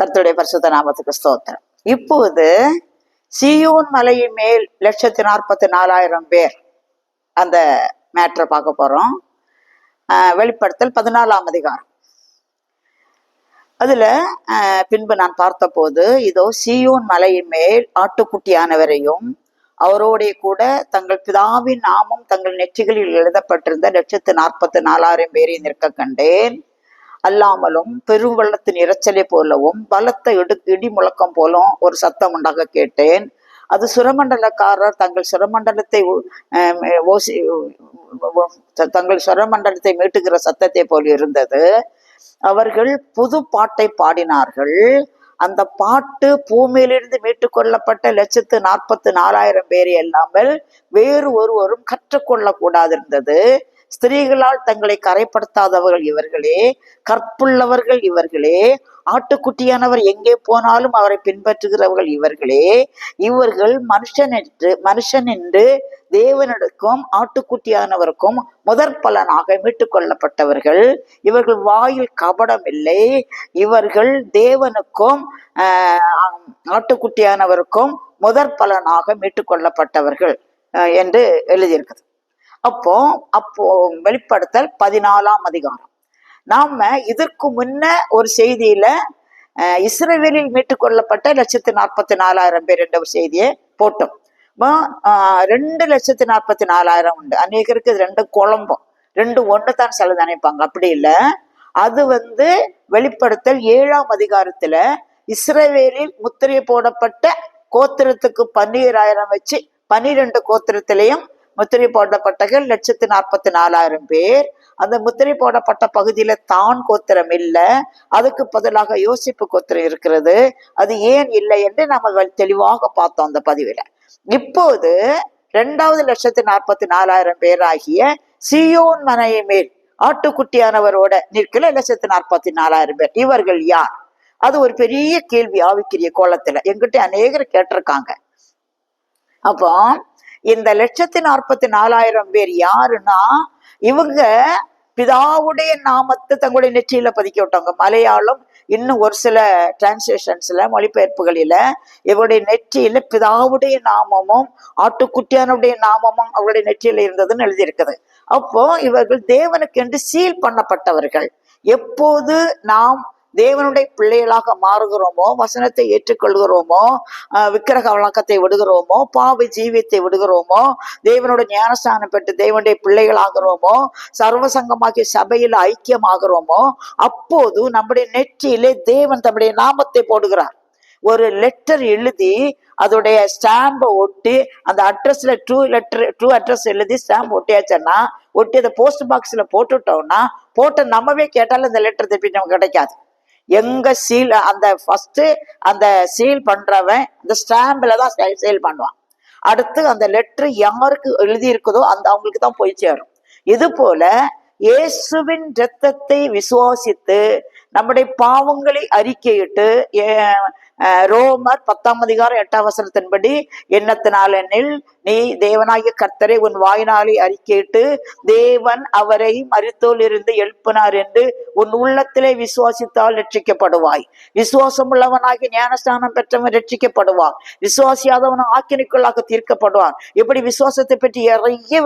கர்த்தருடைய பரிசுத்த நாமத்துக்கு ஸ்தோத்திரம். இப்போது சியோன் மலையின் மேல் லட்சத்தி நாற்பத்தி நாலாயிரம் பேர் அந்த மேட்ரை பார்க்க போறோம். வெளிப்படுத்தல் பதினாலாம் அதிகாரம். அதுல பின்பு நான் பார்த்தபோது இதோ சியோன் மலையின் மேல் ஆட்டுக்குட்டியானவரையும் அவரோடைய கூட தங்கள் பிதாவின் நாமும் தங்கள் நெற்றிகளில் எழுதப்பட்டிருந்த லட்சத்து நாற்பத்தி நாலாயிரம் பேரை நிற்க கண்டேன். அல்லாமலும் பெருவெள்ளத்தின் இரைச்சலை போலவும் பலத்த இடு இடி முழக்கம் போலும் ஒரு சத்தம் உண்டாக கேட்டேன். அது சுரமண்டலக்காரர் தங்கள் சுரமண்டலத்தை ஓசி தங்கள் சுரமண்டலத்தை மீட்டுகிற சத்தத்தை போல் இருந்தது. அவர்கள் புது பாட்டை பாடினார்கள். அந்த பாட்டு பூமியிலிருந்து மீட்டுக்கொள்ளப்பட்ட லட்சத்து நாற்பத்து நாலாயிரம் பேர் இல்லாமல் வேறு ஒருவரும் கற்றுக்கொள்ளக்கூடாது இருந்தது ஸ்திரீகளால் தங்களை கரைப்படுத்தாதவர்கள் இவர்களே கற்புள்ளவர்கள் இவர்களே ஆட்டுக்குட்டியானவர் எங்கே போனாலும் அவரை பின்பற்றுகிறவர்கள் இவர்களே இவர்கள் மனுஷன் என்று மனுஷன் என்று தேவனிடக்கும் ஆட்டுக்குட்டியானவருக்கும் முதற் பலனாக மீட்டுக் கொள்ளப்பட்டவர்கள். இவர்கள் வாயில் கபடம் இல்லை. இவர்கள் தேவனுக்கும் ஆஹ், ஆட்டுக்குட்டியானவருக்கும் முதற் பலனாக மீட்டுக் கொள்ளப்பட்டவர்கள் என்று எழுதியிருக்குது அப்போ அப்போ வெளிப்படுத்தல் பதினாலாம் அதிகாரம். நாம இதற்கு முன்ன ஒரு செய்தியில அஹ், மீட்டுக்கொள்ளப்பட்ட மீட்டுக் கொள்ளப்பட்ட லட்சத்து நாற்பத்தி நாலாயிரம் பேர் என்ற ஒரு செய்தியை போட்டோம். ரெண்டு லட்சத்து நாற்பத்தி நாலாயிரம் உண்டு. அநேகருக்கு இது ரெண்டு குழம்பும். ரெண்டு ஒன்று தான் சிலது நினைப்பாங்க. அப்படி இல்லை. அது வந்து வெளிப்படுத்தல் ஏழாம் அதிகாரத்துல இஸ்ரவேலில் முத்திரை போடப்பட்ட கோத்திரத்துக்கு பன்னீராயிரம் வச்சு பன்னிரெண்டு கோத்திரத்திலையும் முத்திரை போடப்பட்டகள் லட்சத்து நாற்பத்தி நாலாயிரம் பேர். அந்த முத்திரை போடப்பட்ட பகுதியில தான் கோத்திரம் இல்லை. அதுக்கு பதிலாக யோசிப்பு கோத்திரம் இருக்கிறது. அது ஏன் இல்லை என்று நம்ம தெளிவாக பார்த்தோம் அந்த பதிவில். இப்போது ரெண்டாவது லட்சத்து நாற்பத்தி நாலாயிரம் பேராகிய சியோன் மனையை மேல் ஆட்டுக்குட்டியானவரோட நிற்கல லட்சத்து நாற்பத்தி நாலாயிரம் பேர். இவர்கள் யார்? அது ஒரு பெரிய கேள்வி ஆவிக்கிரிய கோலத்துல. எங்கிட்ட அநேகர் கேட்டிருக்காங்க. அப்போ இந்த லட்சத்தி நாற்பத்தி நாலாயிரம் பேர் யாருன்னா இவங்க பிதாவுடைய நாமத்தை தங்களுடைய நெற்றியில பதிக்க விட்டாங்க. மலையாளம் இன்னும் ஒரு சில டிரான்ஸ்லேஷன்ஸ்ல மொழிபெயர்ப்புகளில இவருடைய நெற்றியில பிதாவுடைய நாமமும் ஆட்டுக்குட்டியானுடைய நாமமும் அவருடைய நெற்றியில இருந்ததுன்னு எழுதியிருக்குது. அப்போ இவர்கள் தேவனுக்கென்று சீல் பண்ணப்பட்டவர்கள். எப்போது நாம் தேவனுடைய பிள்ளைகளாக மாறுகிறோமோ வசனத்தை ஏற்றுக்கொள்கிறோமோ விக்கிரக வழக்கத்தை விடுகிறோமோ பாவ ஜீவியத்தை விடுகிறோமோ தேவனோட ஞானஸ்தானம் பெற்று தேவனுடைய பிள்ளைகளாகிறோமோ சர்வசங்கமாகிய சபையில் ஐக்கியமாகிறோமோ அப்போது நம்முடைய நெற்றியிலே தேவன் தம்முடைய நாமத்தை போடுகிறார். ஒரு லெட்டர் எழுதி அதோடைய ஸ்டாம்பை ஒட்டி அந்த அட்ரஸ்ல ட்ரூ லெட்டர் ட்ரூ அட்ரஸ் எழுதி ஸ்டாம்ப் ஒட்டியாச்சுன்னா ஒட்டி அதை போஸ்ட் பாக்ஸ்ல போட்டுட்டோம்னா போட்ட நம்மவே கேட்டாலும் இந்த லெட்டர் திருப்பி நமக்கு கிடைக்காது. எங்க சீல் அந்த ஃபர்ஸ்ட் அந்த சீல் பண்றவன் அந்த ஸ்டாம்பில் தான் சீல் பண்ணுவான். அடுத்து அந்த லெட்ரு யாருக்கு எழுதி இருக்குதோ அந்த அவங்களுக்கு தான் போய் சேரும். இது போல இயேசுவின் இரத்தத்தை விசுவாசித்து நம்முடைய பாவங்களை அறிக்கையிட்டு ஏ- ரோமர் பத்தாம் அதிகாரம் எட்டாம் வசனத்தின்படி எண்ணத்தினால் எண்ணில் நீ தேவனாகிய கர்த்தரை உன் வாயினாலே அறிக்கையிட்டு தேவன் அவரை மருத்துவில் இருந்து எழுப்பினார் என்று உன் உள்ளத்திலே விசுவாசித்தால் ரட்சிக்கப்படுவாய் விசுவாசம் உள்ளவனாகி ஞானஸ்தானம் பெற்றவன் ரட்சிக்கப்படுவான் விசுவாசியாதவன் ஆக்கினிக்குள்ளாக தீர்க்கப்படுவான். இப்படி விசுவாசத்தை பற்றி நிறைய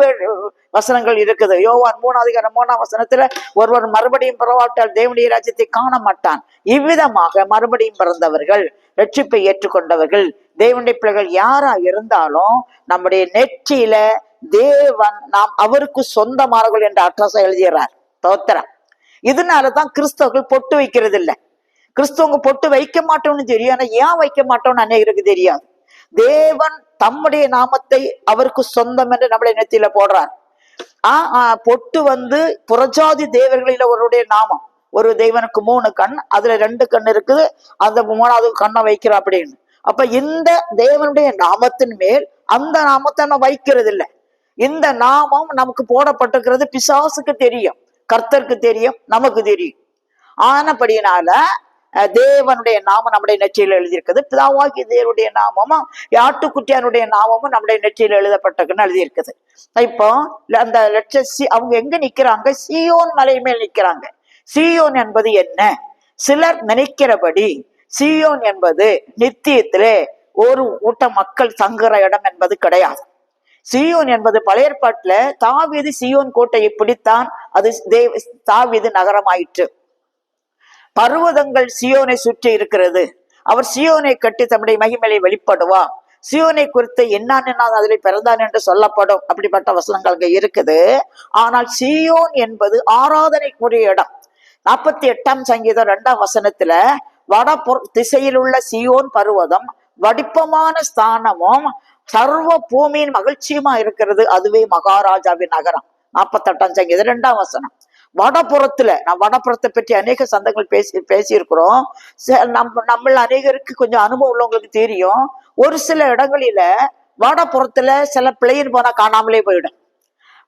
வசனங்கள் இருக்குது. யோவான் மூணாதிகாரம் மூணாம் வசனத்துல ஒருவர் மறுபடியும் பிறவாட்டால் தேவனுடைய ராஜ்யத்தை காண மாட்டான் இவ்விதமாக மறுபடியும் பிறந்தவர்கள் ரட்சிப்பை ஏற்றுக்கொண்டவர்கள் தேவனுடைய பிள்ளைகள் யாரா இருந்தாலும் நம்முடைய நெற்றியில தேவன் நாம் அவருக்கு சொந்தமானவர்கள் என்ற அட்ரஸை எழுதிடுறார் தோத்திரம். இதனாலதான் கிறிஸ்தவர்கள் பொட்டு வைக்கிறது இல்ல கிறிஸ்தவங்க பொட்டு வைக்க மாட்டோம்னு தெரியும். ஆனா ஏன் வைக்க மாட்டோம்னு அநேகருக்கு தெரியாது. தேவன் தம்முடைய நாமத்தை அவருக்கு சொந்தம் என்று நம்முடைய நெத்தியில போடுறார். ஆ ஆ, பொட்டு வந்து புறஜாதி தேவர்களில ஒருடைய நாமம். ஒரு தெய்வனுக்கு மூணு கண் அதுல ரெண்டு கண் இருக்குது. அந்த மூணாவது கண்ணை வைக்கிறோம் அப்படின்னு. அப்ப இந்த தேவனுடைய நாமத்தின் மேல் அந்த நாமத்தை நம்ம வைக்கிறது இல்ல இந்த நாமம் நமக்கு போடப்பட்டிருக்கிறது பிசாசுக்கு தெரியும் கர்த்தருக்கு தெரியும் நமக்கு தெரியும். ஆனபடியினால தேவனுடைய நாமம் நம்முடைய நெற்றியில் எழுதியிருக்குது பிதாவாகி தேவனுடைய நாமமும் ஆட்டுக்குட்டியானுடைய நாமமும் நம்முடைய நெற்றியில் எழுதப்பட்டிருக்குன்னு எழுதியிருக்குது. இப்போ அந்த லட்ச அவங்க எங்க நிக்கிறாங்க? சியோன் மலை மேல் நிக்கிறாங்க. சியோன் என்பது என்ன? சிலர் நினைக்கிறபடி சியோன் என்பது நித்தியத்திலே ஒரு கூட்ட மக்கள் தங்குற இடம் என்பது கிடையாது. சியோன் என்பது பழைய ஏற்பாட்டுல தாவீது சியோன் கோட்டையை பிடித்தான் அது தேவ தாவீது நகரமாயிற்று. பர்வதங்கள் சியோனை சுற்றி இருக்கிறது. அவர் சியோனை கட்டி தம்முடைய மகிமலை வெளிப்படுவார். சியோனை குறித்து என்னான் அதில் பிறந்தான் என்று சொல்லப்படும் அப்படிப்பட்ட வசனங்கள் அங்க இருக்குது. ஆனால் சியோன் என்பது ஆராதனைக்குரிய இடம். நாற்பத்தி எட்டாம் சங்கீதம் ரெண்டாம் வசனத்துல வடபுற திசையில் உள்ள சியோன் பருவதம் வடிப்பமான ஸ்தானமும் சர்வ பூமியின் மகிழ்ச்சியுமா இருக்கிறது? அதுவே மகாராஜாவின் நகரம். நாற்பத்தெட்டாம் இது ரெண்டாம் வசனம். வடபுறத்துல நான் வடபுறத்தை பற்றி அநேக சந்தங்கள் பேசி பேசியிருக்கிறோம். ச- நம்ம அநேகருக்கு கொஞ்சம் அனுபவம் உள்ளவங்களுக்கு தெரியும். ஒரு சில இடங்களில வடபுறத்துல சில பிளேன் போனா காணாமலே போயிடும்.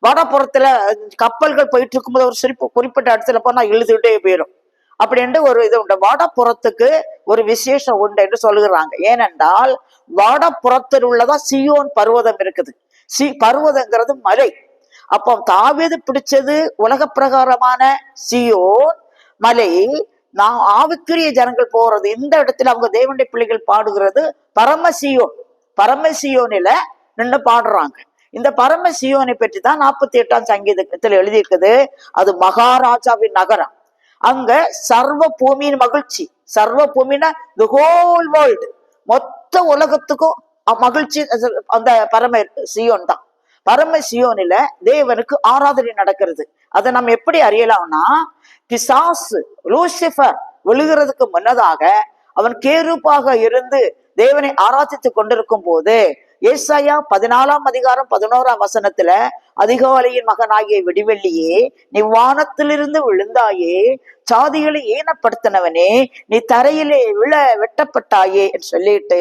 வடபுறத்துல கப்பல்கள் போயிட்டு இருக்கும்போது ஒரு சிரிப்பு குறிப்பிட்ட இடத்துல போனா இழுதுகிட்டே போயிடும் அப்படின்ட்டு ஒரு இது உண்டு. வடபுறத்துக்கு ஒரு விசேஷம் உண்டு என்று சொல்லுகிறாங்க. ஏனென்றால் வடபுறத்தில் உள்ளதா சியோன் பர்வதம் இருக்குது. சி பர்வதங்கிறது மலை. அப்போ தாவீது பிடிச்சது உலக பிரகாரமான சியோன் மலை. நான் ஆவிக்குரிய ஜனங்கள் போறது இந்த இடத்துல அவங்க தேவனுடைய பிள்ளைகள் பாடுகிறது பரமசியோன் பரமசியோனில நின்று பாடுறாங்க. இந்த பரமசியோனை பற்றி தான் நாற்பத்தி எட்டாம் சங்கீதத்தில் எழுதியிருக்குது. அது மகாராஜாவின் நகரம். அங்க சர்வ பூமியின் மகிழ்ச்சி. சர்வ பூமின்னா தி ஹோல் வேர்ல்டு மொத்த உலகத்துக்கும் மகிழ்ச்சி அந்த பரம சியோன் தான். பரம சியோனில தேவனுக்கு ஆராதனை நடக்கிறது. அதை நம்ம எப்படி அறியலாம்னா பிசாசு லூசிஃபர் விழுகிறதுக்கு முன்னதாக அவன் கேருப்பாக இருந்து தேவனை ஆராதித்து கொண்டிருக்கும் போது ஏசாயா பதினாலாம் அதிகாரம் பதினோராம் வசனத்துல அதிகாலையின் மகனாகிய விடிவெள்ளியே நீ வானத்திலிருந்து விழுந்தாயே சாதிகளை ஏனப்படுத்தினவனே நீ தரையிலே விழ வெட்டப்பட்டாயே என்று சொல்லிட்டு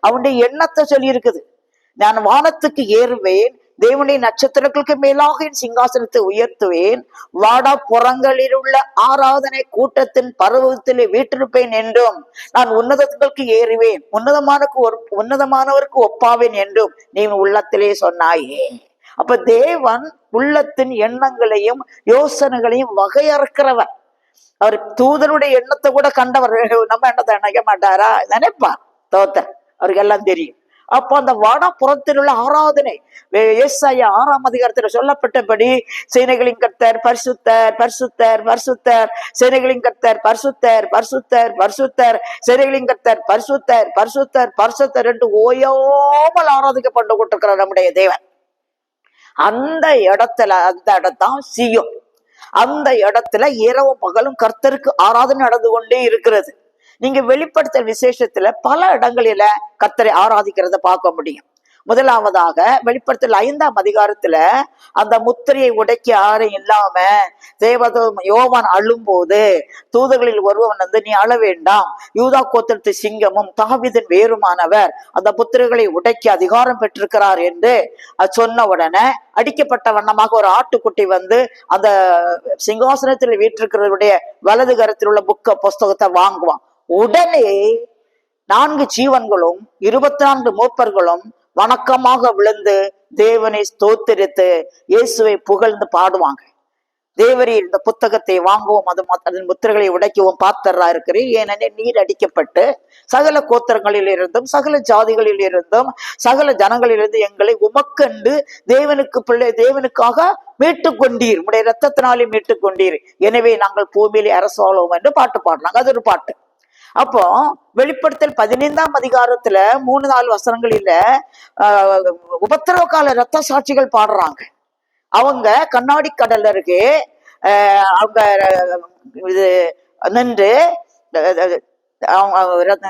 அவனுடைய எண்ணத்தை சொல்லியிருக்குது. நான் வானத்துக்கு ஏறுவேன் தேவனுடைய நட்சத்திரங்களுக்கு மேலாக என் சிங்காசனத்தை உயர்த்துவேன். வாடா புறங்களில் உள்ள ஆராதனை கூட்டத்தின் பருவத்திலே வீற்றிருப்பேன் என்றும் நான் உன்னதங்களுக்கு ஏறுவேன். உன்னதமானக்கு ஒரு உன்னதமானவருக்கு ஒப்பாவேன் என்றும் நீ உள்ளத்திலே சொன்னாயே. அப்ப தேவன் உள்ளத்தின் எண்ணங்களையும் யோசனைகளையும் வகையறுக்கிறவர். அவர் தூதனுடைய எண்ணத்தை கூட கண்டவர். நம்ம எண்ணத்தை நினைக்க மாட்டாரா? நினைப்பார். தோத்த அவருக்கு எல்லாம் தெரியும். அப்போ அந்த வடபுறத்தில் உள்ள ஆராதனை வே- ஆறாம் அதிகாரத்தில் சொல்லப்பட்டபடி சேனைகளின் கர்த்தர் பரிசுத்தர் பரிசுத்தர் பரிசுத்தர் சேனைகளின் கர்த்தர் பரிசுத்தர் பரிசுத்தர் பரிசுத்தர் சேனைகளின் கர்த்தர் பரிசுத்தர் பரிசுத்தர் பரிசுத்தர் என்று ஓயாமல் ஆராதிக்கப்பட்டு கொண்டிருக்கிறார் நம்முடைய தேவன். அந்த இடத்துல அந்த இடத்தான் சியும் அந்த இடத்துல இரவு பகலும் கர்த்தருக்கு ஆராதனை நடந்து கொண்டே இருக்கிறது. நீங்க வெளிப்படுத்தல் விசேஷத்துல பல இடங்களில கத்தரை ஆராதிக்கிறத பார்க்க முடியும். முதலாவதாக வெளிப்படுத்தல் ஐந்தாம் அதிகாரத்துல அந்த முத்திரையை உடைக்க யாரும் இல்லாம தேவத யோவான் அழும்போது தூதர்களில் ஒருவன் வந்து நீ அழ வேண்டாம். யூதா கோத்திரத்து சிங்கமும் தாவிதன் வேறுமானவர் அந்த முத்திரைகளை உடைக்க அதிகாரம் பெற்றிருக்கிறார் என்று சொன்ன உடனே அடிக்கப்பட்ட வண்ணமாக ஒரு ஆட்டுக்குட்டி வந்து அந்த சிங்காசனத்தில் வீட்டிருக்கிறவருடைய வலது கரத்தில் உள்ள புக்க புஸ்தகத்தை வாங்குவான். உடனே நான்கு ஜீவன்களும் இருபத்தி நான்கு மூப்பர்களும் வணக்கமாக விழுந்து தேவனை ஸ்தோத்திரித்து இயேசுவை புகழ்ந்து பாடுவாங்க. தேவரி இந்த புத்தகத்தை வாங்கவும் அது அதன் முத்திரைகளை உடைக்கவும் பாத்தரா இருக்கிறேன் ஏனெனில் நீர் அடிக்கப்பட்டு சகல கோத்திரங்களில் இருந்தும் சகல ஜாதிகளில் இருந்தும் சகல ஜனங்களிலிருந்து எங்களை உமக்கண்டு தேவனுக்கு பிள்ளை தேவனுக்காக மீட்டுக் கொண்டீர் உடைய ரத்தத்தினாலே மீட்டுக் கொண்டீர் எனவே நாங்கள் பூமியிலே அரசாளுவோம் என்று பாட்டு பாடினாங்க அது ஒரு பாட்டு. அப்போ வெளிப்படுத்தல் பதினைந்தாம் அதிகாரத்துல மூணு நாலு வசனங்களில உபத்திரவ கால ரத்த சாட்சிகள் பாடுறாங்க. அவங்க கண்ணாடி கடல் அருகே ஆஹ், அவங்க இது நின்று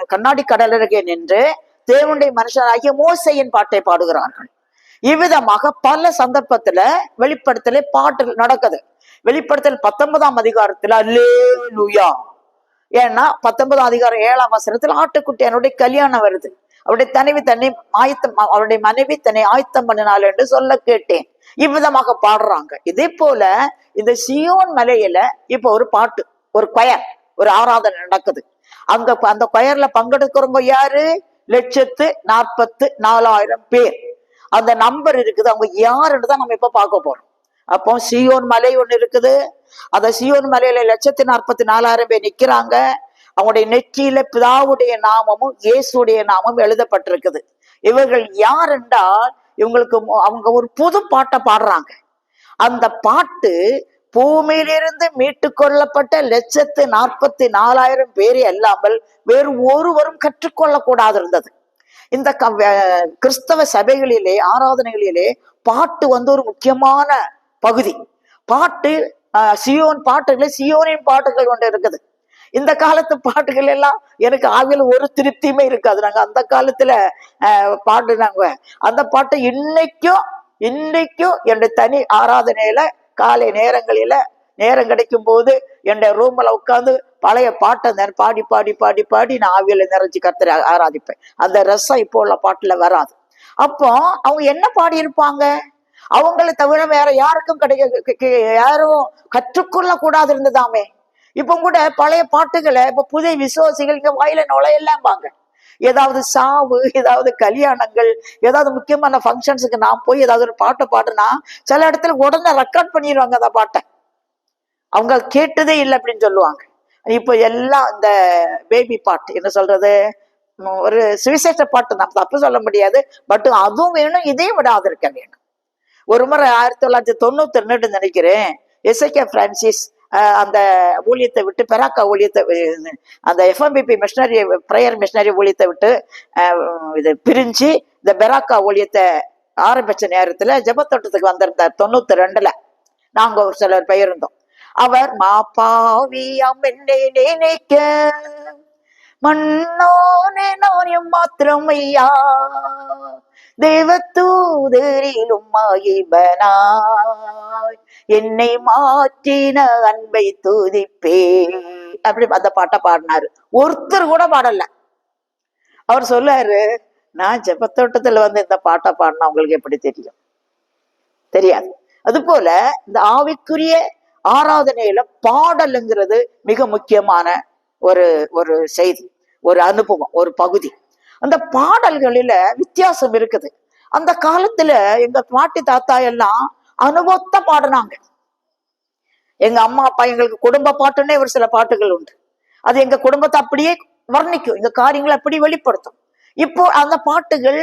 கண்ணாடி கடல் அருகே நின்று தேவனுடைய மனுஷனாகிய மோசையின் பாட்டை பாடுகிறார்கள். இவ்விதமாக பல சந்தர்ப்பத்துல வெளிப்படுத்தலே பாட்டு நடக்குது. வெளிப்படுத்தல் பத்தொன்பதாம் அதிகாரத்துல அல்லேலூயா ஏன்னா பத்தொன்பதாம் அதிகாரம் ஏழாம் வசனத்தில் ஆட்டுக்குட்டியனுடைய கல்யாணம் வருது. அவருடைய தனிவி தன்னை ஆயத்தம் அவருடைய மனைவி தன்னை ஆயத்தம் பண்ணினாள் என்று சொல்ல கேட்டேன். இவ்விதமாக பாடுறாங்க. இதே போல இந்த சியோன் மலையில இப்ப ஒரு பாட்டு ஒரு கொயர் ஒரு ஆராதனை நடக்குது. அங்க அந்த கொயர்ல பங்கெடுக்கிறவங்க யாரு? லட்சத்து நாற்பத்து நாலாயிரம் பேர். அந்த நம்பர் இருக்குது. அவங்க யாருன்னு தான் நம்ம இப்ப பார்க்க போறோம். அப்போ சியோன் மலை ஒன்று இருக்குது. அந்த சியோன் மலையில லட்சத்தி நாற்பத்தி நாலாயிரம் பேர் நிக்கிறாங்க. அவங்களுடைய நெற்றியில பிதாவுடைய நாமமும் இயேசுடைய நாமமும் எழுதப்பட்டிருக்குது. இவர்கள் யார் என்றால் இவங்களுக்கு அவங்க ஒரு புது பாட்டை பாடுறாங்க. அந்த பாட்டு பூமியிலிருந்து மீட்டு கொள்ளப்பட்ட லட்சத்து நாற்பத்தி நாலாயிரம் பேர் அல்லாமல் வேறு ஒருவரும் கற்றுக்கொள்ளக்கூடாது இருந்தது இந்த கிறிஸ்தவ சபைகளிலே ஆராதனைகளிலே பாட்டு வந்து ஒரு முக்கியமான பகுதி. பாட்டு சியோன் பாட்டுகளை சியோனின் பாட்டுகள் ஒன்று இருக்குது. இந்த காலத்து பாட்டுகள் எல்லாம் எனக்கு ஆவியில் ஒரு திருப்தியுமே இருக்காது. நாங்க அந்த காலத்துல பாடுனாங்க அந்த பாட்டை இன்னைக்கும் இன்னைக்கும் என்னுடைய தனி ஆராதனையில காலை நேரங்களில நேரம் கிடைக்கும் போது என்னுடைய ரூம்ல உட்காந்து பழைய பாட்டை பாடி பாடி பாடி பாடி நான் ஆவியில நிறைஞ்சு கத்துற ஆராதிப்பேன். அந்த ரசம் இப்போ உள்ள பாட்டுல வராது. அப்போ அவங்க என்ன பாடியிருப்பாங்க? அவங்கள தவிர வேற யாருக்கும் கிடைக்க யாரும் கற்றுக்கொள்ள கூடாது இருந்ததாமே இப்போ கூட பழைய பாட்டுகளை இப்போ புதிய விசுவாசிகள் இங்கே வாயில நுழையலாம்பாங்க ஏதாவது சாவு ஏதாவது கல்யாணங்கள் ஏதாவது முக்கியமான ஃபங்க்ஷன்ஸுக்கு நான் போய் ஏதாவது ஒரு பாட்டை பாடுனா சில இடத்துல உடனே ரெக்கார்ட் பண்ணிடுவாங்க அந்த பாட்டை. அவங்க கேட்டதே இல்லை அப்படின்னு சொல்லுவாங்க. இப்போ எல்லாம் இந்த பேபி பாட்டு என்ன சொல்றது? ஒரு சுவிசேஷ பாட்டு நம்ம தப்பு சொல்ல முடியாது. பட் அதுவும் வேணும் இதையும் விடாது இருக்க வேணும். ஒரு முறை ஆயிரத்தி தொள்ளாயிரத்தி தொண்ணூத்தி ரெண்டு நினைக்கிறேன். எஸ்ஐகே பிரான்சிஸ் அந்த ஊழியத்தை விட்டு பெராக்கா ஊழியத்தை அந்த எஃப்எம்பிபி மிஷினரி ப்ரேயர் மிஷினரி ஊழியத்தை விட்டு இது பிரிஞ்சு இந்த பெராக்கா ஊழியத்தை ஆரம்பிச்ச நேரத்தில் ஜெபத்தோட்டத்துக்கு வந்திருந்தார் தொண்ணூத்தி ரெண்டுல. நாங்க ஒரு சிலர் பெயர்ந்தோம். அவர் மாப்பாவி என்னை நினைக்க மன்னோனே நான் மாத்திரம் ஐயா தேவதூதரிலும் மகிபனாய் என்னை மாற்றின அன்பை தூதிப்பே. அப்படி அந்த பாட்டை பாடினாரு. ஒருத்தர் கூட பாடல. அவர் சொல்லாரு நான் ஜெபத்தோட்டத்துல வந்து இந்த பாட்டை பாடினா உங்களுக்கு எப்படி தெரியும்? தெரியாது. அது போல இந்த ஆவிக்குரிய ஆராதனையில பாடலுங்கிறது மிக முக்கியமான ஒரு ஒரு செய்தி ஒரு அனுபவம் ஒரு பகுதி. அந்த பாடல்களில வித்தியாசம் இருக்குது. அந்த காலத்துல எங்க பாட்டி தாத்தா எல்லாம் அனுபவத்தை பாடினாங்க. எங்க அம்மா அப்பா எங்களுக்கு குடும்ப பாட்டுன்னே ஒரு சில பாட்டுகள் உண்டு. அது எங்க குடும்பத்தை அப்படியே வர்ணிக்கும். எங்க காரியங்களை அப்படி வெளிப்படுத்தும். இப்போ அந்த பாட்டுகள்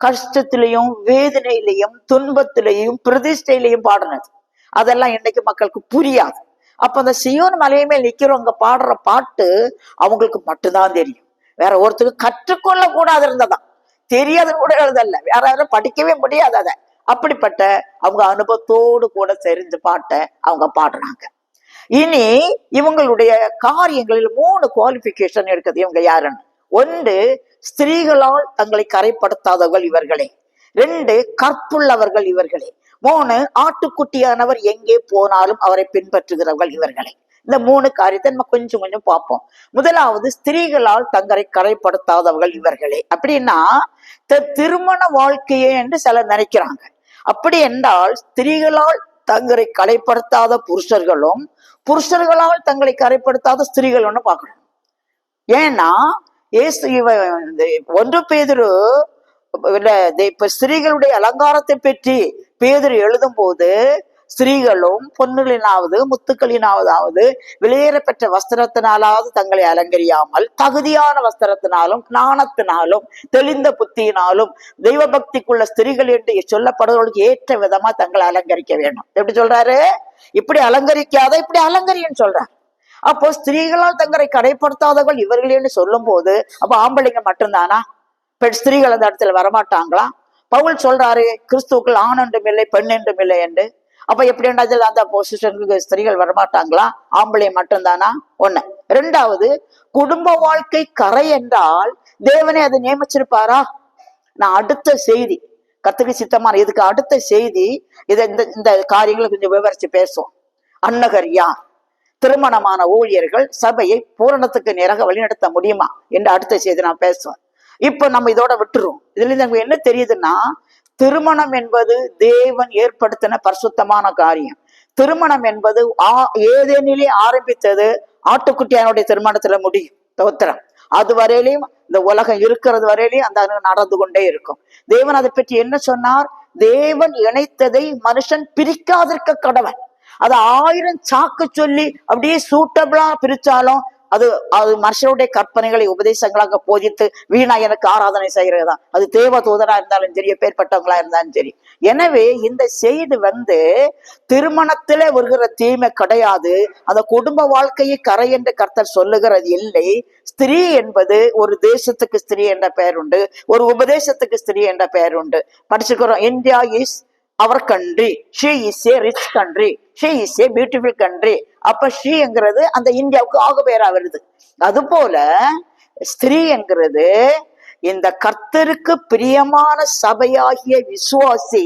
கஷ்டத்திலையும் வேதனையிலையும் துன்பத்திலையும் பிரதிஷ்டையிலையும் பாடினது. அதெல்லாம் இன்னைக்கு மக்களுக்கு புரியாது. அப்ப அந்த சியோன் மலையுமே நிக்கிறவங்க பாடுற பாட்டு அவங்களுக்கு மட்டும்தான் தெரியும். வேற ஒருத்தருக்கு கற்றுக்கொள்ள கூடாது இருந்ததான் தெரியாதுன்னு கூட எழுதல்ல வேற யாரும் படிக்கவே முடியாது அதை. அப்படிப்பட்ட அவங்க அனுபவத்தோடு கூட தெரிஞ்ச பாட்டை அவங்க பாடுறாங்க. இனி இவங்களுடைய காரியங்களில் மூணு குவாலிபிகேஷன் இருக்குது இவங்க யாருன்னு. ஒன்று ஸ்திரீகளால் தங்களை கரைப்படுத்தாதவர்கள் இவர்களே. ரெண்டு கற்புள்ளவர்கள் இவர்களே. மூணு ஆட்டுக்குட்டியானவர் எங்கே போனாலும் அவரை பின்பற்றுகிறவர்கள் இவர்களே. இந்த மூணு காரியத்தை நம்ம கொஞ்சம் கொஞ்சம் பார்ப்போம். முதலாவது ஸ்திரீகளால் தங்களை கரைப்படுத்தாதவர்கள் இவர்களே. அப்படின்னா திருமண வாழ்க்கையே என்று சிலர் நினைக்கிறாங்க. அப்படி என்றால் ஸ்திரீகளால் தங்களை கரைப்படுத்தாத புருஷர்களும் புருஷர்களால் தங்களை கரைப்படுத்தாத ஸ்திரீகளும்னு பார்க்கணும். ஏன்னா ஏசு இவ ஒன்று பேதரு இப்ப ஸ்திரீகளுடைய அலங்காரத்தை பற்றி பேதுரு எழுதும் போது ஸ்திரீகளும் பொன்னுகளினாவது முத்துக்களினாவதாவது வெளியேற பெற்ற வஸ்திரத்தினாலாவது தங்களை அலங்கரியாமல் தகுதியான வஸ்திரத்தினாலும் ஞானத்தினாலும் தெளிந்த புத்தியினாலும் தெய்வ பக்திக்குள்ள ஸ்திரீகள் என்று சொல்லப்படுவதற்கு ஏற்ற விதமா தங்களை அலங்கரிக்க வேண்டும். எப்படி சொல்றாரு? இப்படி அலங்கரிக்காத இப்படி அலங்கரின்னு சொல்றாரு. அப்போ ஸ்திரீகளால் தங்களை கடைப்படுத்தாதவர்கள் இவர்களேன்னு சொல்லும் போது அப்ப ஆம்பளைங்க மட்டும்தானா? பெண் ஸ்திரீகள் அந்த இடத்துல வரமாட்டாங்களா பவுல் சொல்றாரு கிறிஸ்துவுக்குள் ஆண் என்றும் இல்லை பெண் என்றும் இல்லை என்று. அப்ப எப்படி என்றால் அந்த பொசிஷனுக்கு ஸ்திரீகள் வரமாட்டாங்களா ஆம்பளை மட்டும்தானா? ஒண்ணு. ரெண்டாவது குடும்ப வாழ்க்கை கரை என்றால் தேவனே அதை நியமிச்சிருப்பாரா? நான் அடுத்த செய்தி கத்துக்கு சித்தமான இதுக்கு அடுத்த செய்தி இதை இந்த இந்த காரியங்களை கொஞ்சம் விவரிச்சு பேசுவோம். அன்னகர் யார்? திருமணமான ஊழியர்கள் சபையை பூரணத்துக்கு நேராக வழிநடத்த முடியுமா? என்று அடுத்த செய்தி நான் பேசுவேன். இப்போ நம்ம இதோட விட்டுருவோம் இதுல இருந்து நமக்கு என்ன தெரியுதுன்னா திருமணம் என்பது தேவன் ஏற்படுத்தின பரிசுத்தமான காரியம். திருமணம் என்பது ஆ- ஏதேனிலே ஆரம்பித்தது ஆட்டுக்குட்டியானுடைய திருமணத்துல முடியும். தோத்திரம். அது வரையிலையும் இந்த உலகம் இருக்கிறது வரையிலையும் அந்த நடந்து கொண்டே இருக்கும். தேவன் அதை பற்றி என்ன சொன்னார்? தேவன் இணைத்ததை மனுஷன் பிரிக்காதிருக்க கடவன். அதை ஆயிரம் சாக்கு சொல்லி அப்படியே சூட்டபிளா பிரிச்சாலும் அது அது மனுஷனுடைய கற்பனைகளை உபதேசங்களாக போதித்து வீணா எனக்கு ஆராதனை செய்கிறதா அது தேவ தூதரா இருந்தாலும் சரி பேர்பட்டவங்களா இருந்தாலும் சரி. எனவே இந்த செய்தி வந்து திருமணத்திலே வருகிற தீமை கிடையாது. அந்த குடும்ப வாழ்க்கையை கரை என்று கர்த்தர் சொல்லுகிறது இல்லை. ஸ்திரீ என்பது ஒரு தேசத்துக்கு ஸ்திரீ என்ற பெயர் உண்டு ஒரு உபதேசத்துக்கு ஸ்திரீ என்ற பெயர் உண்டு. படிச்சுக்கிறோம் India is our country she is a rich country she is a beautiful country அப்ப ஷீங்கிறது அந்த இந்தியாவுக்கு ஆக பெயரா வருது. அது போல ஸ்திரீ என்கிறது இந்த கர்த்தருக்கு பிரியமான சபையாகிய விசுவாசி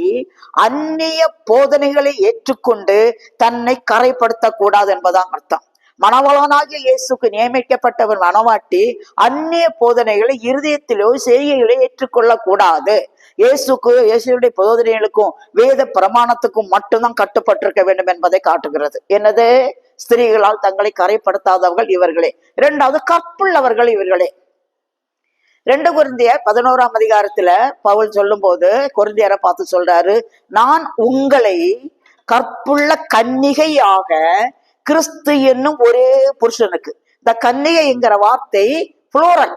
அந்நிய போதனைகளை ஏற்றுக்கொண்டு தன்னை கரைப்படுத்தக்கூடாது என்பதான் அர்த்தம் மணவாளனாகிய இயேசுக்கு நியமிக்கப்பட்டவர் மனவாட்டி அந்நிய போதனைகளை இருதயத்திலோ செய்கைகளை ஏற்றுக்கொள்ள கூடாது இயேசுக்கு இயேசுடைய போதனைகளுக்கும் வேத பிரமாணத்துக்கும் மட்டும்தான் கட்டுப்பட்டிருக்க வேண்டும் என்பதை காட்டுகிறது. என்னது? ஸ்திரீகளால் தங்களை கரைப்படுத்தாதவர்கள் இவர்களே. இரண்டாவது கற்புள்ளவர்கள் இவர்களே. ரெண்டு குருந்திய பதினோராம் அதிகாரத்துல பவுல் சொல்லும்போது குருந்தியரை பார்த்து சொல்றாரு நான் உங்களை கற்புள்ள கன்னிகையாக கிறிஸ்து என்னும் ஒரே புருஷனுக்கு. இந்த கன்னிகைங்கிற வார்த்தை புளோரல்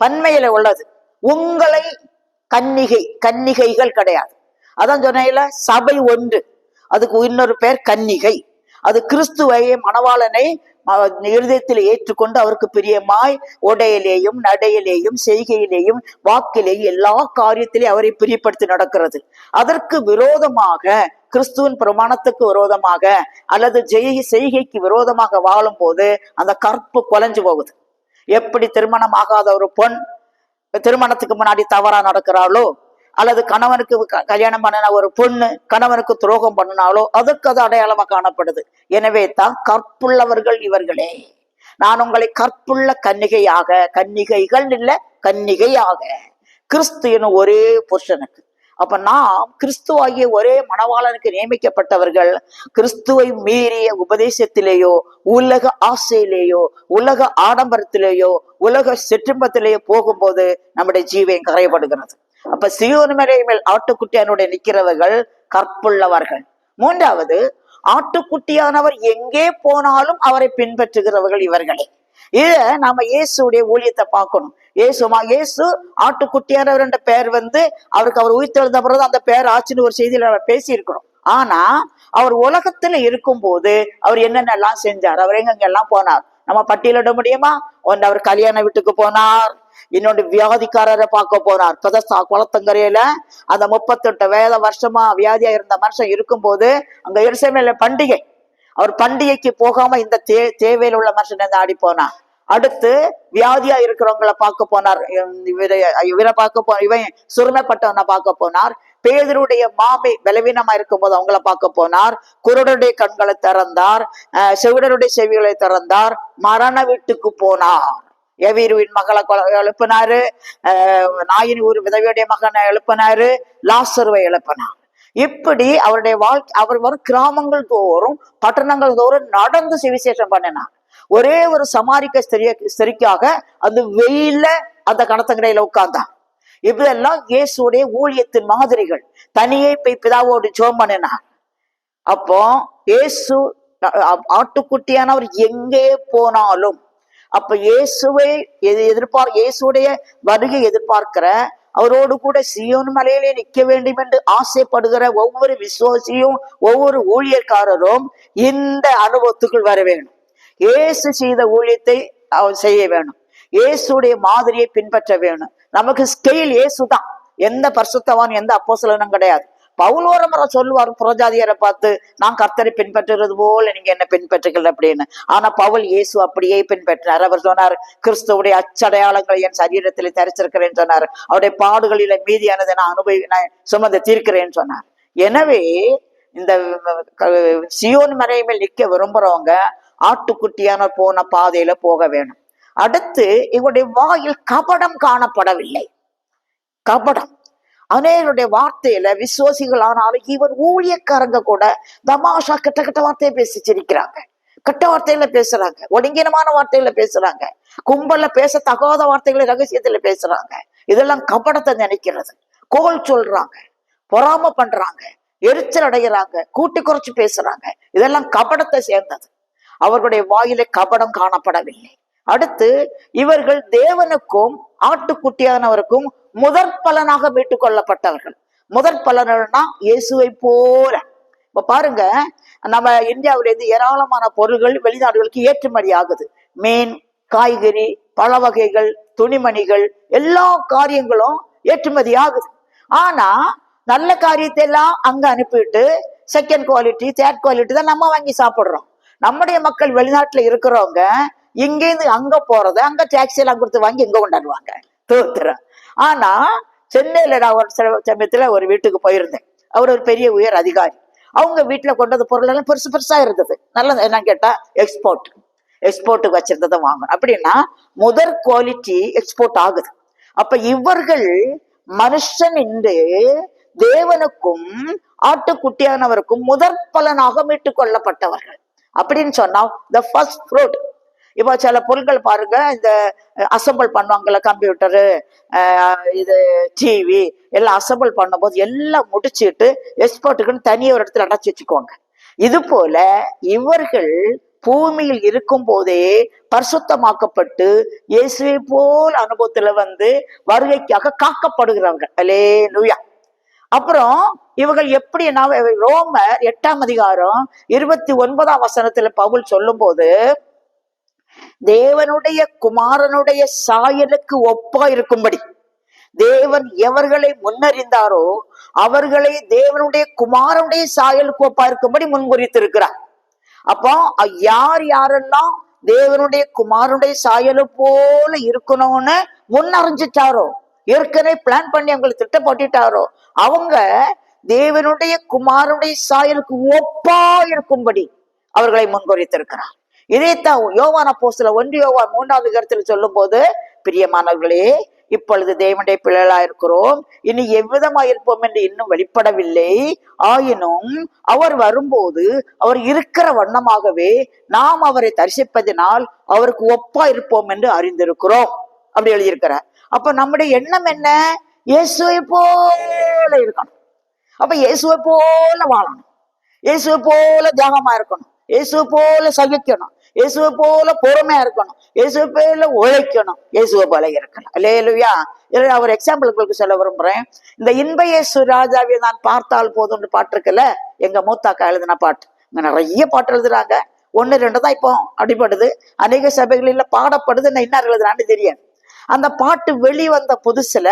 பன்மையில உள்ளது. உங்களை கன்னிகை கன்னிகைகள் கிடையாது. அதான் சொன்னேன்ல சபை ஒன்று. அதுக்கு இன்னொரு பேர் கன்னிகை. அது கிறிஸ்துவையே மணவாளனை இருதயத்தில் ஏற்றுக்கொண்டு அவருக்கு பிரியமாய் உடையிலேயும் நடையிலேயும் செய்கையிலேயும் வாக்கிலேயும் எல்லா காரியத்திலையும் அவரை பிரியப்படுத்தி நடக்கிறது. அதற்கு விரோதமாக கிறிஸ்துவின் பிரமாணத்துக்கு விரோதமாக அல்லது ஜெய் செய்கைக்கு விரோதமாக வாழும் போது அந்த கற்பு குலைஞ்சு போகுது. எப்படி திருமணம் ஆகாத ஒரு பெண் திருமணத்துக்கு முன்னாடி தவறா நடக்கிறாளோ அல்லது கணவனுக்கு க- கல்யாணம் பண்ணின ஒரு பொண்ணு கணவனுக்கு துரோகம் பண்ணினாலோ அதுக்கு அது அடையாளமா காணப்படுது. எனவே தான் கற்புள்ளவர்கள் இவர்களே. நான் உங்களை கற்புள்ள கன்னிகையாக கன்னிகைகள் இல்ல கன்னிகையாக. கிறிஸ்து ஒரே புருஷனுக்கு. அப்ப நாம் கிறிஸ்துவாகிய ஒரே மணவாளனுக்கு நியமிக்கப்பட்டவர்கள் கிறிஸ்துவை மீறிய உபதேசத்திலேயோ உலக ஆசையிலேயோ உலக ஆடம்பரத்திலேயோ உலக சிற்றும்பத்திலேயோ போகும்போது நம்முடைய ஜீவன் கரையப்படுகிறது. அப்ப சியோன் மேல் ஆட்டுக்குட்டியானுடைய நிற்கிறவர்கள் கற்புள்ளவர்கள். மூன்றாவது ஆட்டுக்குட்டியானவர் எங்கே போனாலும் அவரை பின்பற்றுகிறவர்கள் இவர்களே. இத நாம இயேசுடைய ஊழியத்தை பார்க்கணும். இயேசுமா இயேசு ஆட்டுக்குட்டியானவர் என்ற பெயர் வந்து அவருக்கு அவர் உயிர்த்தெழுந்த பிறகு அந்த பெயர் ஆச்சுன்னு ஒரு செய்தியில நம்ம பேசியிருக்கிறோம். ஆனா அவர் உலகத்துல இருக்கும்போது அவர் என்னென்னலாம் செஞ்சார்? அவர் எங்கெங்கெல்லாம் போனார்? நம்ம பட்டியலிட முடியுமா? ஒன்று அவர் கல்யாண வீட்டுக்கு போனார். இன்னொன்று வியாதிக்காரரை பார்க்க போனார். பெதஸ்தா குளத்தங்கரையில அந்த முப்பத்தெட்டு வேத வருஷமா வியாதியா இருந்த மனுஷன் இருக்கும்போது அங்க எருசலேமில பண்டிகை. அவர் பண்டிகைக்கு போகாம இந்த தே தேவையில் உள்ள மனுஷன் இருந்து ஆடி போனா? அடுத்து வியாதியா இருக்கிறவங்கள பார்க்க போனார். இவரை இவரை பார்க்க போ இவன் சுருமைப்பட்டவனை பார்க்க போனார். பேதருடைய மாமை பலவீனமா இருக்கும்போது அவங்கள பார்க்க போனார். குருடருடைய கண்களை திறந்தார். செவிடருடைய செவிகளை திறந்தார். மரண வீட்டுக்கு போனார். எவீருவின் மகளை எழுப்பினாரு. அஹ் நாயின் ஒரு விதவியுடைய மகனை எழுப்பினாரு. லாசருவை எழுப்பினார். இப்படி அவருடைய வாழ்க்கை அவர் வரும் கிராமங்கள் தோறும் பட்டணங்கள் தோறும் நடந்து சிவிசேஷம் பண்ணினார். ஒரே ஒரு சமாரிக்க ஸ்திரிய ஸ்திரிக்காக அந்த வெயில்ல அந்த கணத்தங்கடையில உட்கார்ந்தான் இதெல்லாம் இயேசுடைய ஊழியத்தின் மாதிரிகள். தனியே போய் பிதாவோடு ஜோம் பண்ணினார். அப்போ இயேசு ஆட்டுக்குட்டியானவர் எங்கே போனாலும் அப்ப இயேசுவை எதிர்பார் இயேசுடைய வருகை எதிர்பார்க்கிற அவரோடு கூட சியோன் மலையிலே நிற்க வேண்டும் என்று ஆசைப்படுகிற ஒவ்வொரு விசுவாசியும் ஒவ்வொரு ஊழியக்காரரும் இந்த அனுபவத்துக்குள் வர வேண்டும். இயேசு செய்த ஊழியத்தை அவர் செய்ய வேணும் இயேசுடைய மாதிரியை பின்பற்ற வேணும் நமக்கு ஸ்கெயில் இயேசு தான் எந்த பரிசுத்தவான் எந்த அப்போசலனும் கிடையாது. பவுலோர முறை சொல்லுவார் புறஜாதியரை பார்த்து நான் கர்த்தரை பின்பற்றுறது போல நீங்க என்ன பின்பற்றுகள் அப்படின்னு. ஆனா பவுல் இயேசு அப்படியே பின்பற்றினார். அவர் சொன்னார் கிறிஸ்துவுடைய அச்சடையாளங்களை என் சரீரத்தில் தரிச்சிருக்கிறேன் சொன்னார். அவருடைய பாடுகளில மீதியானதை நான் அனுபவி நான் சுமந்து தீர்க்கிறேன்னு சொன்னார். எனவே இந்த சியோன் மறைமையில் நிற்க விரும்புறவங்க ஆட்டுக்குட்டியான போன பாதையில போக வேணும். அடுத்து இவருடைய வாயில் கபடம் காணப்படவில்லை. கபடம். அநேகருடைய வார்த்தையில விசுவாசிகள் ஆனாலும் இவர் ஊழியக்காரங்க கூட தமாஷா கெட்ட கெட்ட வார்த்தையை பேசி சிரிக்கிறாங்க கெட்ட வார்த்தையில பேசுறாங்க. ஒடுங்கினமான வார்த்தையில பேசுறாங்க. கும்பல்ல பேச தகாத வார்த்தைகளை ரகசியத்துல பேசுறாங்க. இதெல்லாம் கபடத்தை நினைக்கிறது. கோல் சொல்றாங்க. பொறாம பண்றாங்க. எரிச்சல் அடைகிறாங்க கூட்டி குறைச்சு பேசுறாங்க. இதெல்லாம் கபடத்தை சேர்ந்தது. அவர்களுடைய வாயிலே கபடம் காணப்படவில்லை. அடுத்து இவர்கள் தேவனுக்கும் ஆட்டுக்குட்டியானவருக்கும் முதற் பலனாக மீட்டுக் கொள்ளப்பட்டவர்கள். முதற் பலனா இயேசுவை போல. இப்ப பாருங்க நம்ம இந்தியாவில இருந்து ஏராளமான பொருள்கள் வெளிநாடுகளுக்கு ஏற்றுமதி ஆகுது. மீன் காய்கறி பழ வகைகள் துணிமணிகள் எல்லா காரியங்களும் ஏற்றுமதி ஆகுது. ஆனா நல்ல காரியத்தை எல்லாம் அங்க அனுப்பிட்டு செகண்ட் குவாலிட்டி தேர்ட் குவாலிட்டி தான் நம்ம வாங்கி சாப்பிடுறோம். நம்முடைய மக்கள் வெளிநாட்டுல இருக்கிறவங்க இங்கேருந்து அங்க போறத அங்க டாக்ஸி எல்லாம் கொடுத்து வாங்கி இங்க கொண்டாடுவாங்க. தோத்துறேன் ஆனா சென்னையில நான் ஒரு சில சமயத்துல ஒரு வீட்டுக்கு போயிருந்தேன். அவர் ஒரு பெரிய உயர் அதிகாரி. அவங்க வீட்டுல கொண்டு வந்த பொருள் எல்லாம் பெருசு பெருசா இருந்தது. நல்லது என்ன கேட்டா எக்ஸ்போர்ட் எக்ஸ்போர்ட்டுக்கு வச்சிருந்ததை வாங்கணும். அப்படின்னா முதற் குவாலிட்டி எக்ஸ்போர்ட் ஆகுது. அப்ப இவர்கள் மனுஷன் என்று தேவனுக்கும் ஆட்டுக்குட்டியானவருக்கும் முதற் பலனாக மீட்டுக் கொள்ளப்பட்டவர்கள். அப்படின்னு சொன்னா த ஃபர்ஸ்ட் ஃப்ரூட் இப்போ சில பொருட்கள் பாருங்க இந்த அசம்பிள் பண்ணுவாங்கல்ல கம்ப்யூட்டரு இது டிவி எல்லாம் அசம்பிள் பண்ணும்போது எல்லாம் முடிச்சுட்டு எக்ஸ்போர்ட்டுக்குன்னு தனியாக ஒரு இடத்துல அடைச்சி வச்சுக்கோங்க இது போல இவர்கள் பூமியில் இருக்கும் போதே பரிசுத்தமாக்கப்பட்டு இயேசுவை போல் அனுபவத்துல வந்து வருகைக்காக காக்கப்படுகிறார்கள். அலே லூயா அப்புறம் இவர்கள் எப்படி நான் ரோமர் எட்டாம் அதிகாரம் இருபத்தி ஒன்பதாம் வசனத்துல பவுல் சொல்லும்போது தேவனுடைய குமாரனுடைய சாயலுக்கு ஒப்பா இருக்கும்படி. தேவன் எவர்களை முன்னறிந்தாரோ அவர்களை தேவனுடைய குமாரனுடைய சாயலுக்கு ஒப்பா இருக்கும்படி முன்குறித்திருக்கிறார். அப்போ யார் யாரெல்லாம் தேவனுடைய குமாரனுடைய சாயலு போல இருக்கணும்னு முன்னறிஞ்சிட்டாரோ ஏற்கனவே பிளான் பண்ணி அவங்களுக்கு திட்டம் போட்டுட்டாரோ அவங்க தேவனுடைய குமாரனுடைய சாயலுக்கு ஒப்பா இருக்கும்படி அவர்களை முன்குறித்திருக்கிறார். இதைத்தான் யோவான போஸ்துல ஒன்று யோவான் மூன்றாவது கருத்தில் சொல்லும் போது பிரியமானவர்களே இப்பொழுது தேவனுடைய பிள்ளைகளா இருக்கிறோம் இனி எவ்விதமா இருப்போம் என்று இன்னும் வெளிப்படவில்லை. ஆயினும் அவர் வரும்போது அவர் இருக்கிற வண்ணமாகவே நாம் அவரை தரிசிப்பதினால் அவருக்கு ஒப்பா இருப்போம் என்று அறிந்திருக்கிறோம். அப்படி எழுதியிருக்கிறார். அப்ப நம்முடைய எண்ணம் என்ன? இயேசுவை போல இருக்கணும். அப்ப இயேசுவை போல வாழணும். இயேசுவை போல தியாகமா இருக்கணும் இயேசுவை போல சகிக்கணும். இயேசுவை போல பொறுமையா இருக்கணும். இயேசுவை போல உழைக்கணும். இயேசுவை போல இருக்கணும். இல்லையா அவர் எக்ஸாம்பிள் உங்களுக்கு சொல்ல விரும்புறேன். இந்த இன்ப இயேசு ராஜாவை நான் பார்த்தால் போதும்னு பாட்டு இருக்குல்ல? எங்க மூத்தாக்கா எழுதின பாட்டு. இங்க நிறைய பாட்டு எழுதுறாங்க. ஒன்னு ரெண்டு தான் இப்போ அடிபடுது. அநேக சபைகளில் பாடப்படுது. நான் என்ன எழுதுறான்னு தெரியாது. அந்த பாட்டு வெளிவந்த புதுசுல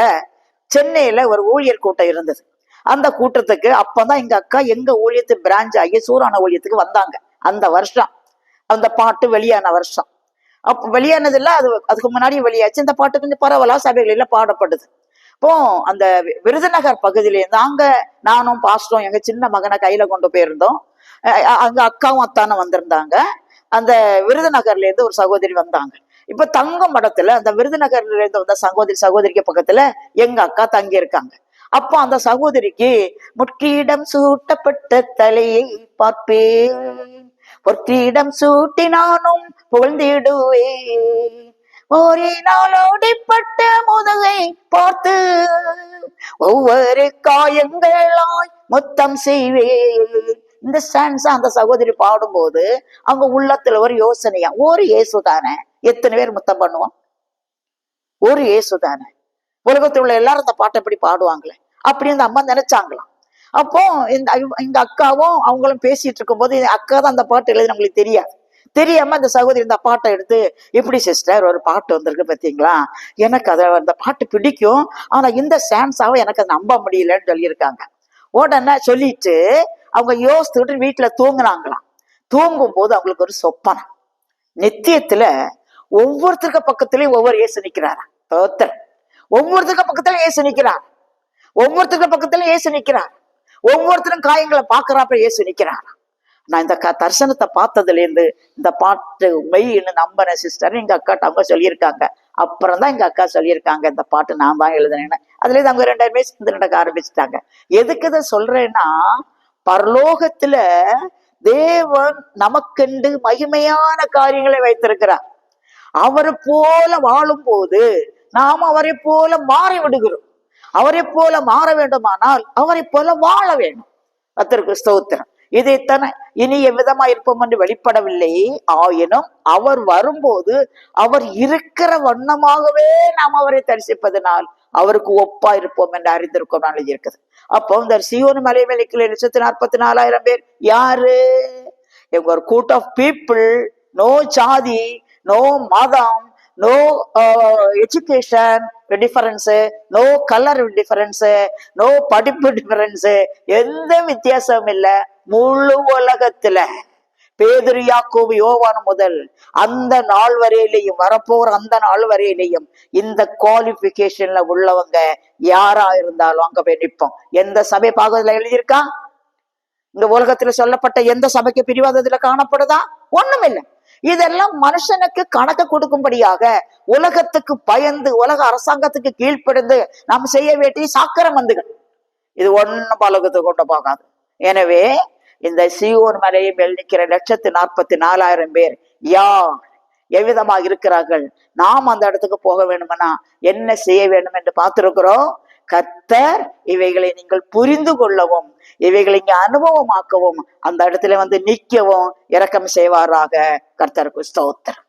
சென்னையில ஒரு ஊழியர் கூட்டம் இருந்தது. அந்த கூட்டத்துக்கு அப்பதான் எங்க அக்கா எங்க ஊழியத்து பிரான்ச் ஆகி சூரான ஊழியத்துக்கு வந்தாங்க. அந்த வருஷம். அந்த பாட்டு வெளியான வருஷம். அப்ப வெளியானது இல்ல அது அதுக்கு முன்னாடி வெளியாச்சு. இந்த பாட்டு கொஞ்சம் பரவலாக சபைகளில பாடப்படுது. இப்போ அந்த விருதுநகர் பகுதியில அங்கே அங்க நானும் பாஸ்டரும் எங்க சின்ன மகனை கையில கொண்டு போயிருந்தோம். அங்கே அங்க அக்காவும் அத்தானும் வந்திருந்தாங்க. அந்த விருதுநகர்ல இருந்து ஒரு சகோதரி வந்தாங்க. இப்ப தங்கம் மடத்துல அந்த விருதுநகர்ல இருந்து வந்த சகோதரி சகோதரிக்கு பக்கத்துல எங்க அக்கா தங்கி இருக்காங்க அப்போ அந்த சகோதரிக்கு முற்றிடம் சூட்டப்பட்ட தலையை பார்ப்பேன். பொற்றிடம் சூட்டி நானும் புகழ்ந்திடுவேன் ஒரே நாளோடிப்பட்ட முதுகை பார்த்து ஒவ்வொரு காயங்களாய் முத்தம் செய்வே இந்த சான்ஸ் அந்த சகோதரி பாடும்போது அவங்க உள்ளத்துல ஒரு யோசனையா ஒரு இயேசு தானே எத்தனை பேர் முத்தம் பண்ணுவோம்? ஒரு இயேசு தானே உலகத்தில் உள்ள எல்லாரும் அந்த பாட்டை இப்படி பாடுவாங்களே. அப்படின்னு அந்த அம்மா நினைச்சாங்களாம். அப்போ இந்த இந்த எங்க அக்காவும் அவங்களும் பேசிட்டு இருக்கும்போது போது அக்கா தான் அந்த பாட்டு எழுதி நம்மளுக்கு தெரியாது. தெரியாம அந்த சகோதரி இந்த பாட்டை எடுத்து எப்படி சிஸ்டர் ஒரு பாட்டு வந்திருக்கு பார்த்தீங்களா எனக்கு அதை அந்த பாட்டு பிடிக்கும். ஆனா இந்த சான்ஸாவை எனக்கு அதை நம்ப முடியலன்னு சொல்லியிருக்காங்க. உடனே சொல்லிட்டு அவங்க யோசித்துக்கிட்டு வீட்டுல தூங்குனாங்களாம். தூங்கும் போது அவங்களுக்கு ஒரு சொப்பனம். நித்தியத்துல ஒவ்வொருத்தருக்கு பக்கத்துலயும் ஒவ்வொரு ஏசு நிக்கிறாரா? தோத்தர். ஒவ்வொருத்தருக்கு பக்கத்துல ஏசு நிக்கிறார். ஒவ்வொருத்தருக்கு பக்கத்துல ஏசு நிக்கிறார். ஒவ்வொருத்தரும் காயங்களை பார்க்குறாப்ப இயேசு நிக்கிறார். நான் இந்த க தரிசனத்தை பார்த்ததுல இருந்து இந்த பாட்டு மெய்னு நம்பின சிஸ்டர் எங்க அக்காட்ட அவங்க சொல்லியிருக்காங்க. அப்புறம் தான் எங்க அக்கா சொல்லியிருக்காங்க இந்த பாட்டு நான் தான் எழுதுனேன்னு. அதுல இருந்து அவங்க ரெண்டாயிரமே சிந்தனைக்க ஆரம்பிச்சிட்டாங்க. எதுக்கு இதை சொல்றேன்னா பரலோகத்தில் தேவன் நமக்கென்று மகிமையான காரியங்களை வைத்திருக்கிறார். அவரை போல வாழும்போது நாம் அவரை போல மாறி விடுகிறோம் அவரை போல மாற வேண்டுமானால் அவரை போல வாழ வேண்டும். கர்த்தருக்கு ஸ்தோத்திரம். இதைத்தானே இனி எவ்விதமா இருப்போம் என்று வெளிப்படவில்லை. ஆயினும் அவர் வரும்போது அவர் இருக்கிற வண்ணமாகவே நாம் அவரை தரிசிப்பதனால் அவருக்கு ஒப்பா இருப்போம் என்று அறிந்திருக்கோம் நாள் இருக்குது. அப்போ இந்த சியோன் மலை வெளிக்கில் லட்சத்தி நாற்பத்தி நாலாயிரம் பேர் யாரு? இவங்க ஒரு கூட் ஆஃப் பீப்புள். நோ ஜாதி நோ மதம் no education difference no colour difference no படிப்பு டிஃபரன்ஸு எந்த வித்தியாசமும் இல்ல. முழு உலகத்துல பேதுரு யாக்கோபு யோவான் முதல் அந்த நாள் வரையிலையும் வரப்போகிற அந்த நாள் வரையிலையும் இந்த குவாலிபிகேஷன்ல உள்ளவங்க யாரா இருந்தாலும் அங்க போய் நிற்போம் எந்த சபை பாகத்துல எழுதியிருக்கா? இந்த உலகத்துல சொல்லப்பட்ட எந்த சபைக்கு பிரிவாதத்துல காணப்படுதா? ஒண்ணுமில்லை. இதெல்லாம் மனுஷனுக்கு கணக்கு கொடுக்கும்படியாக உலகத்துக்கு பயந்து உலக அரசாங்கத்துக்கு கீழ்ப்படிந்து நாம் செய்ய வேண்டிய சாக்கிரமந்துகள் இது ஒண்ணும் பலகத்துக்கு கொண்டு போகாது. எனவே இந்த சியோன் மலையை மேல் நிற்கிற லட்சத்தி நாற்பத்தி நாலாயிரம் பேர் யார் எவ்விதமாக இருக்கிறார்கள்? நாம் அந்த இடத்துக்கு போக வேண்டுமென்னா என்ன செய்ய வேண்டும் என்று பார்த்திருக்கிறோம். கர்த்தர் இவைகளை நீங்கள் புரிந்து கொள்ளவும் இவைகளை இங்க அனுபவமாக்கவும் அந்த இடத்துல வந்து நிற்கவும் இரக்கம் செய்வாராக. கர்த்தருக்கு ஸ்தோத்திரம்.